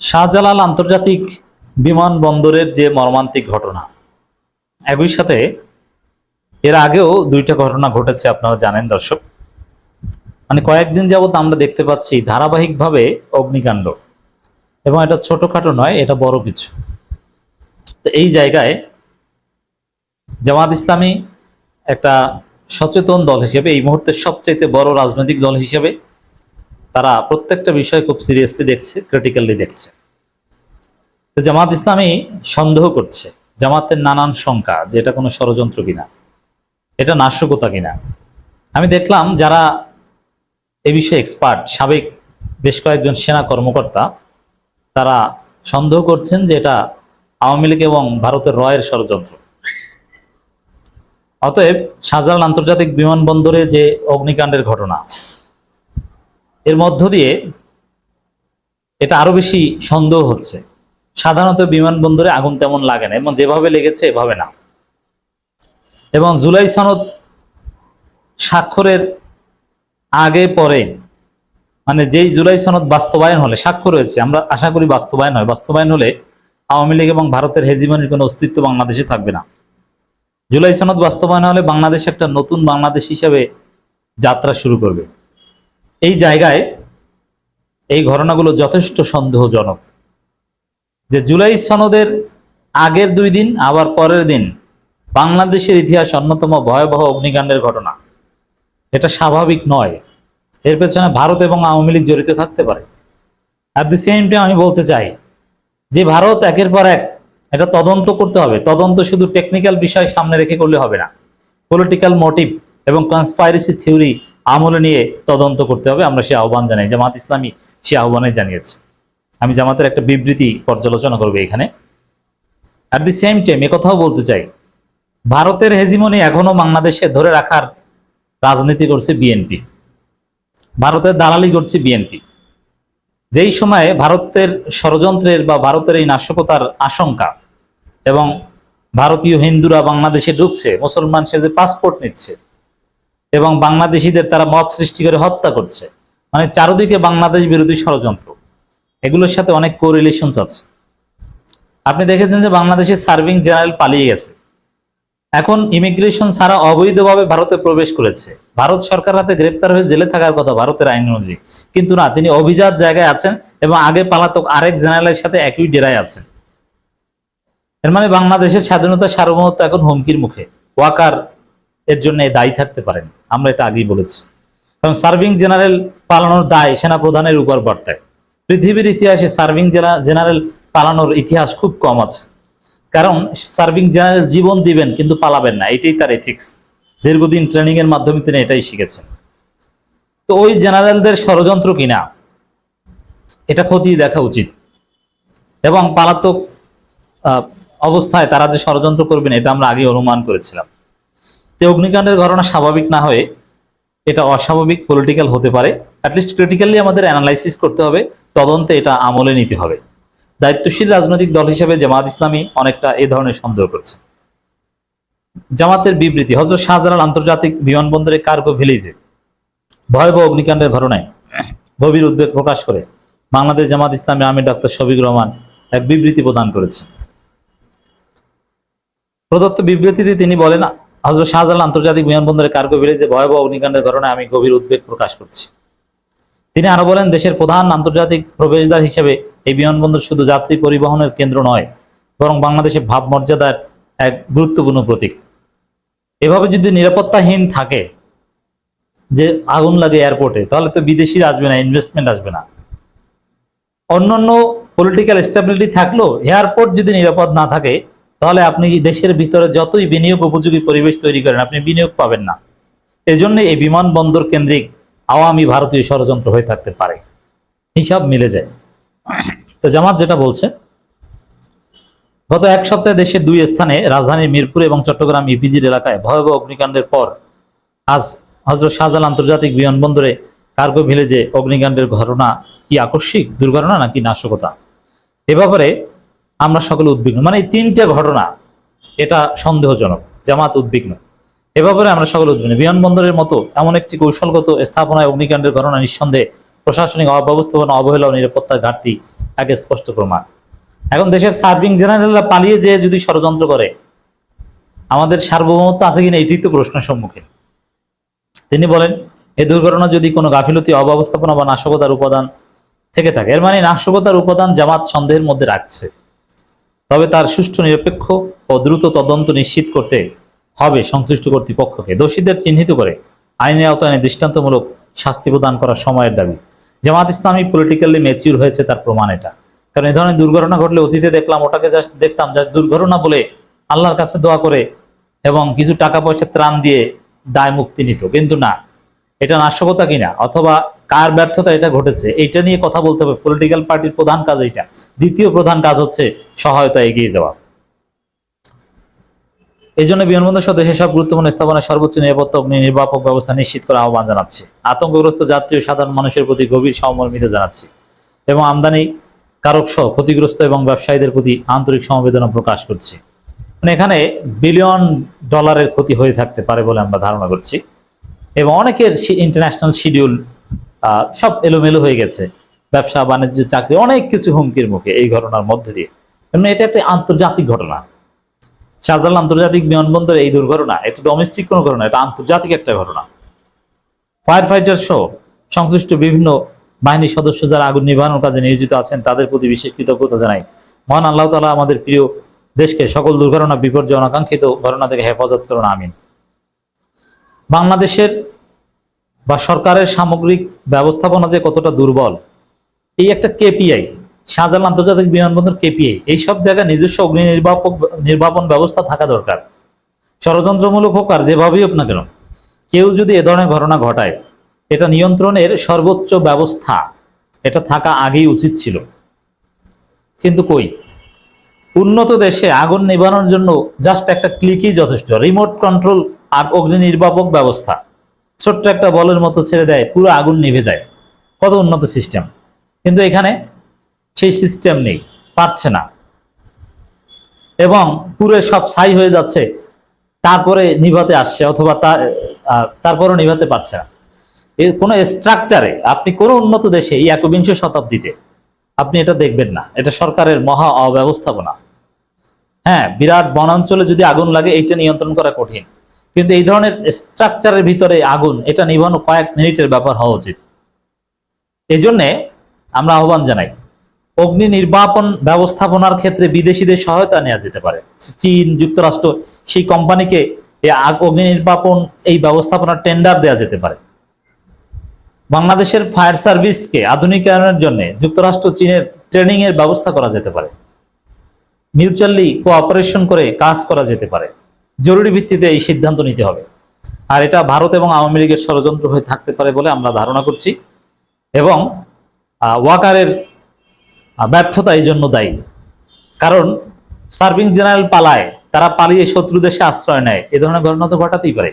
শাহজালাল আন্তর্জাতিক বিমানবন্দরের যে মর্মান্তিক ঘটনা, একই সাথে এর আগেও দুইটা ঘটনা ঘটেছে, আপনারা জানেন দর্শক। মানে কয়েকদিন যাবত আমরা দেখতে পাচ্ছি ধারাবাহিকভাবে অগ্নিকাণ্ড। এবং এটা ছোটখাটো নয়, এটা বড় কিছু। তো এই জায়গায় জামাত ইসলামী একটা সচেতন দল হিসেবে, এই মুহূর্তে সবচাইতে বড় রাজনৈতিক দল হিসেবে তারা প্রত্যেকটা বিষয় খুব সিরিয়াসলি দেখছে ক্রিটিক্যালি দেখছে। জামাত ইসলামী সন্দেহ করছে, জামাতের নানান শঙ্কা যে এটা কোনো ষড়যন্ত্র কিনা, এটা নাশকতা কিনা। আমি দেখলাম যারা এ বিষয়ে এক্সপার্ট সাবেক বেশ কয়েকজন সেনা কর্মকর্তা, তারা সন্দেহ করছেন যে এটা আওয়ামী লীগ এবং ভারতের রয়ের ষড়যন্ত্র। অতএব শাহজালাল আন্তর্জাতিক বিমানবন্দরে যে অগ্নিকাণ্ডের ঘটনা এর মধ্য দিয়ে এটা আরও বেশি সন্দেহ হচ্ছে। সাধারণত বিমানবন্দরে আগুন তেমন লাগে না, এবং যেভাবে লেগেছে এভাবে না। এবং জুলাই সনদ স্বাক্ষরের আগে, পরে মানে যেই জুলাই সনদ বাস্তবায়ন হলে, স্বাক্ষর হয়েছে, আমরা আশা করি বাস্তবায়ন হয়। বাস্তবায়ন হলে আওয়ামী লীগ এবং ভারতের হেজিমনির কোনো অস্তিত্ব বাংলাদেশে থাকবে না। জুলাই সনদ বাস্তবায়ন হলে বাংলাদেশ একটা নতুন বাংলাদেশ হিসাবে যাত্রা শুরু করবে। এই জায়গায় এই ঘটনাগুলো যথেষ্ট সন্দেহজনক যে জুলাই সনদের আগের দুই দিন, আবার পরের দিন বাংলাদেশের ইতিহাস অন্যতম ভয়াবহ অগ্নিকাণ্ডের ঘটনা। এটা স্বাভাবিক নয়। এর পেছনে ভারত এবং আওয়ামী লীগ জড়িত থাকতে পারে। অ্যাট দি সেম টাইম আমি বলতে চাই যে ভারত একের পর এক এটা তদন্ত করতে হবে। তদন্ত শুধু টেকনিক্যাল বিষয় সামনে রেখে করলে হবে না। পলিটিক্যাল মোটিভ এবং কনসপাইরেসি থিওরি আমলে নিয়ে তদন্ত করতে হবে, আমরা সে আহ্বান জানাই। জামাত ইসলামী সে আহ্বানে জানিয়েছে। আমি জামাতের একটা বিবৃতি পর্যালোচনা করব এখানে। অ্যাট দি সেম টাইম কথাও বলতে চাই, ভারতের হেজিমনি এখনও বাংলাদেশে ধরে রাখার রাজনীতি করছে বিএনপি ভারতের দালালি করছে বিএনপি যেই সময়ে ভারতের ষড়যন্ত্রের বা ভারতের এই নাশকতার আশঙ্কা এবং ভারতীয় হিন্দুরা বাংলাদেশে ঢুকছে, মুসলমান সেজে পাসপোর্ট নিচ্ছে এবং বাংলাদেশিদের তারা মত সৃষ্টি করে হত্যা করছে। মানে চারদিকে বাংলাদেশ বিরোধী ষড়যন্ত্র। এগুলোর সাথে অনেক কোরিলেশনস আছে। আপনি দেখেছেন যে বাংলাদেশের সার্ভিং জেনারেল পালিয়ে গেছে। এখন ইমিগ্রেশন ছাড়া অবৈধভাবে ভারতে প্রবেশ করেছে। ভারত সরকার হাতে গ্রেপ্তার হয়ে জেলে থাকার কথা ভারতের আইন অনুযায়ী। কিন্তু না, তিনি অভিজাত জায়গায় আছেন এবং আগে পালাতক আরেক জেনারেলের সাথে একই ডেরায় আছেন। এর মানে বাংলাদেশের স্বাধীনতা সার্বভৌমত্ব এখন হুমকির মুখে। ওয়াকার এর জন্য দায়ী থাকতে পারেন। আমরা এটা আগেই বলেছি। কারণ সার্ভিং জেনারেল পালানোর দায় সেনা প্রধানের উপর বর্তায়। পৃথিবীর ইতিহাসে সার্ভিং জেনারেল পালানোর ইতিহাস খুব কম আছে। কারণ সার্ভিং জেনারেল জীবন দিবেন কিন্তু পালাবেন না, এটাই তার এথিক্স দীর্ঘদিন ট্রেনিং এর মাধ্যমে তিনি এটাই শিখেছেন। তো ওই জেনারেলদের ষড়যন্ত্র কিনা, এটা খতিয়ে দেখা উচিত। এবং পালাতক অবস্থায় তারা যে ষড়যন্ত্র করবেন, এটা আমরা আগে অনুমান করেছিলাম। তো অগ্নিকাণ্ডের ঘটনা স্বাভাবিক না হয়ে এটা অস্বাভাবিক পলিটিক্যাল হতে পারে। অ্যাটলিস্ট ক্রিটিক্যালি আমাদের অ্যানালাইসিস করতে হবে, তদন্তে এটা আমলে নিতে হবে। দায়িত্বশীল রাজনৈতিক দল হিসেবে জামাত ইসলামী অনেকটা এ ধরনের সন্দেহ করছে। জামাতের বিবৃতি হজরত শাহজালাল আন্তর্জাতিক বিমানবন্দরে কার্গো ভিলেজে ভয়াবহ অগ্নিকাণ্ডের ঘটনায় গভীর উদ্বেগ প্রকাশ করে বাংলাদেশ জামাত ইসলামী আমির ডক্টর শফিক রহমান এক বিবৃতি প্রদান করেছেন প্রদত্ত বিবৃতিতে তিনি বলেন হজরত শাহজালাল আন্তর্জাতিক বিমানবন্দরে কার্গো ভিলেজে ভয়াবহ অগ্নিকাণ্ডের ঘটনায় আমি গভীর উদ্বেগ প্রকাশ করছি। তিনি আরও বলেন, দেশের প্রধান আন্তর্জাতিক প্রবেশদ্বার হিসেবে এই বিমানবন্দর শুধু যাত্রী পরিবহনের কেন্দ্র নয়, বরং বাংলাদেশের ভাবমর্যাদার এক গুরুত্বপূর্ণ প্রতীক। এভাবে যদি নিরাপত্তাহীন থাকে যে আগুন লাগে এয়ারপোর্টে, তাহলে তো বিদেশি আসবে না ইনভেস্টমেন্ট আসবে না। অন্যান্য পলিটিক্যাল স্টেবিলিটি থাকলেও এয়ারপোর্ট যদি নিরাপদ না থাকে তাহলে আপনি দেশের ভিতরে যতই বিনিয়োগ উপযোগী পরিবেশ তৈরি করেন, আপনি বিনিয়োগ পাবেন না। এজন্য এই বিমানবন্দর কেন্দ্রিক আওয়ামী ভারতীয় ষড়যন্ত্র হয়ে থাকতে পারে। হিসাব মিলে যায়। তো জামাত যেটা বলছে, গত এক সপ্তাহে দেশের দুই স্থানে রাজধানীর মিরপুর এবং চট্টগ্রাম ইপিজির এলাকায় ভয়াবহ অগ্নিকাণ্ডের পর আজ হজরত শাহজালাল আন্তর্জাতিক বিমানবন্দরে কার্গো ভিলেজে অগ্নিকাণ্ডের ঘটনা কি আকস্মিক দুর্ঘটনা নাকি নাশকতা? এ ব্যাপারে আমরা সকলে উদ্বিগ্ন। মানে এই তিনটে ঘটনা, এটা সন্দেহজনক, জামাত উদ্বিগ্ন। এ ব্যাপারে আমরা সকলে উদ্বিগ্ন। বিমানবন্দরের মতো এমন একটি কৌশলগত স্থাপনায় অগ্নিকাণ্ডের ঘটনা নিঃসন্দেহে প্রশাসনিক অব্যবস্থাপনা, অবহেলা ও নিরাপত্তার ঘাটতি এক স্পষ্ট প্রমাণ। এখন দেশের সার্ভিং জেনারেলরা পালিয়ে যেয়ে যদি ষড়যন্ত্র করে, আমাদের সার্বভৌমত্ব আছে কিনা এটি তো প্রশ্নের সম্মুখীন। তিনি বলেন, এ দুর্ঘটনা যদি কোনো গাফিলতি, অব্যবস্থাপনা বা নাশকতার উপাদান থেকে থাকে, এর মানে নাশকতার উপাদান জামাত সন্দেহের মধ্যে রাখছে। তবে তার সুষ্ঠু নিরপেক্ষ ও দ্রুত তদন্ত নিশ্চিত করতে হবে সংশ্লিষ্ট কর্তৃপক্ষকে। দোষীদের চিহ্নিত করে আইনের আওতায় দৃষ্টান্তমূলক শাস্তি প্রদান করার সময়ের দাবি। জামাত ইসলামী পলিটিক্যালি ম্যাচিউর হয়েছে তার প্রমাণ এটা। কারণ এই ধরনের দুর্ঘটনা ঘটলে অতীতে দেখলাম, ওটাকে জাস্ট দেখতাম জাস্ট দুর্ঘটনা বলে আল্লাহর কাছে দোয়া করে এবং কিছু টাকা পয়সা ত্রাণ দিয়ে দায় মুক্তি নিত। কিন্তু না, এটা নাশকতা কিনা? অথবা কার ব্যর্থতা এটা ঘটেছে এটা নিয়ে কথা বলতে হবে। পলিটিক্যাল পার্টির প্রধান কাজ এইটা। দ্বিতীয় প্রধান কাজ হচ্ছে সহায়তা এগিয়ে যাওয়া। এই জন্য বিমানবন্দর দেশের সব গুরুত্বপূর্ণ স্থাপনায় সর্বোচ্চ নিরাপত্তা, অগ্নি নির্বাপক ব্যবস্থা নিশ্চিত করার আহ্বান জানাচ্ছি। আতঙ্কগ্রস্ত যাত্রী ও সাধারণ মানুষের প্রতি গভীর সহমর্মিতা জানাচ্ছি। এবং আমদানি কারক সহ ক্ষতিগ্রস্ত এবং ব্যবসায়ীদের প্রতি আন্তরিক সমবেদনা প্রকাশ করছি। মানে এখানে বিলিয়ন ডলারের ক্ষতি হয়ে থাকতে পারে বলে আমরা ধারণা করছি। এবং অনেকের ইন্টারন্যাশনাল শিডিউল সব এলোমেলো হয়ে গেছে। ব্যবসা, বাণিজ্য, চাকরি, অনেক কিছু হুমকির মুখে এই ঘটনার মধ্যে দিয়ে। মানে এটা একটা আন্তর্জাতিক ঘটনা। শাহজালাল আন্তর্জাতিক বিমানবন্দরে এই দুর্ঘটনা, এটা ডোমেস্টিক কোনো ঘটনা, এটা আন্তর্জাতিক একটা ঘটনা। ফায়ার ফাইটার সহ সংশ্লিষ্ট বিভিন্ন বাহিনীর সদস্য যারা আগুন নিবানোর কাজে নিয়োজিত আছেন, তাদের প্রতি বিশেষ কৃতজ্ঞতা জানাই। মহান আল্লাহ তালা আমাদের প্রিয় দেশকে সকল দুর্ঘটনা, বিপর্যয়, অনাকাঙ্ক্ষিত ঘটনা থেকে হেফাজত করুন, আমিন। বাংলাদেশের বা সরকারের সামগ্রিক ব্যবস্থাপনা যে কতটা দুর্বল, এই একটা কেপিআই শাহজালাল আন্তর্জাতিক বিমানবন্দর কেপিআই এই সব জায়গায় নিজস্ব অগ্নি নির্বাপক নির্বাপন ব্যবস্থা থাকা দরকার। ষড়যন্ত্রমূলক হোক আর যেভাবেই হোক না কেন, কেউ যদি এ ধরনের ঘটনা ঘটায়, এটা নিয়ন্ত্রণের সর্বোচ্চ ব্যবস্থা, এটা থাকা আগেই উচিত ছিল। কিন্তু কই? উন্নত দেশে আগুন নিবানোর জন্য জাস্ট একটা ক্লিকই যথেষ্ট রিমোট কন্ট্রোল আর অগ্নি নির্বাপক ব্যবস্থা। ছোট্ট একটা বলের মতো ছেড়ে দেয়, পুরো আগুন নিভে যায়। কত উন্নত সিস্টেম। কিন্তু এখানে সেই সিস্টেম নেই, পাচ্ছে না। এবং পুরো সব ছাই হয়ে যাচ্ছে, তারপরে নিভাতে আসছে অথবা তারপরে নিভাতে পারছে না। কোনো স্ট্রাকচারে আপনি কোনো উন্নত দেশে এই একবিংশ শতাব্দীতে আপনি এটা দেখবেন না। এটা সরকারের মহা অব্যবস্থাপনা। হ্যাঁ বিরাট বনাঞ্চলে যদি আগুন লাগে, এইটা নিয়ন্ত্রণ করা কঠিন। কিন্তু এই ধরনের স্ট্রাকচারের ভিতরে আগুন, এটা নিভানো কয়েক মিনিটের ব্যাপার হওয়া উচিত। এই জন্যে আমরা আহ্বান জানাই, অগ্নি নির্বাপন ব্যবস্থাপনার ক্ষেত্রে বিদেশিদের সহায়তা নেওয়া যেতে পারে। চীন, যুক্তরাষ্ট্র, সেই কোম্পানিকে অগ্নি নির্বাপন এই ব্যবস্থাপনার টেন্ডার দেওয়া যেতে পারে। বাংলাদেশের ফায়ার সার্ভিসকে আধুনিকায়নের জন্য যুক্তরাষ্ট্র, চীনের ট্রেনিং এর ব্যবস্থা করা যেতে পারে। মিউচুয়ালি কোঅপারেশন করে কাজ করা যেতে পারে। জরুরি ভিত্তিতে এই সিদ্ধান্ত নিতে হবে। আর এটা ভারত এবং আওয়ামী লীগের ষড়যন্ত্র হয়ে থাকতে পারে বলে আমরা ধারণা করছি এবং ওয়াকারের ব্যর্থতা এই জন্য দায়ী। কারণ সার্ভিং জেনারেল পালায়, তারা পালিয়ে শত্রু দেশে আশ্রয় নেয়। এ ধরনের ঘটনা তো ঘটাতেই পারে।